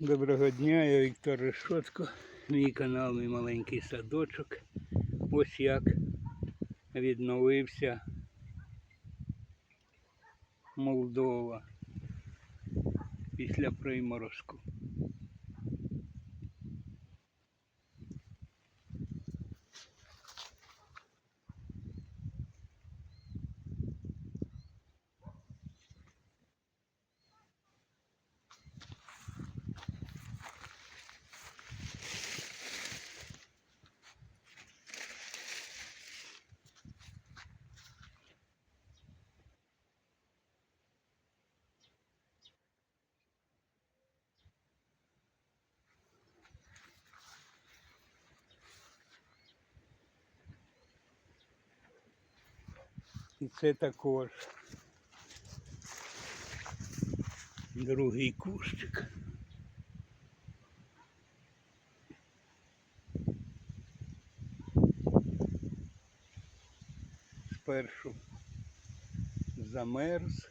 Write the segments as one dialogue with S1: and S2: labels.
S1: Доброго дня, я Віктор Решотко. Мій канал, мій маленький садочок. Ось як відновився Молдова після приморозку. І це також другий кущик. Спершу замерз.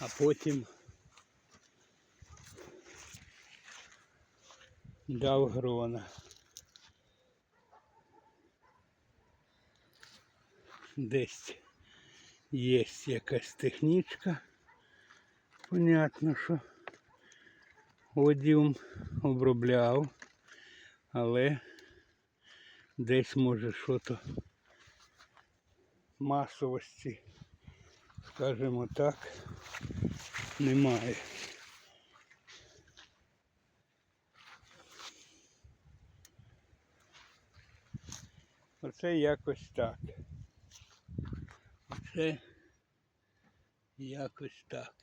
S1: А потім дав грона. Десь є якась технічка. Понятно, що одіум обробляв, але десь може що-то масовості, скажімо так, немає. Оце якось так. Оце якось так.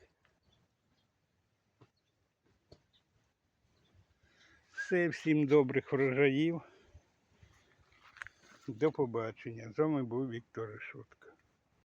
S1: Все, всім добрих врожаїв. До побачення. З вами був Віктор Решотко.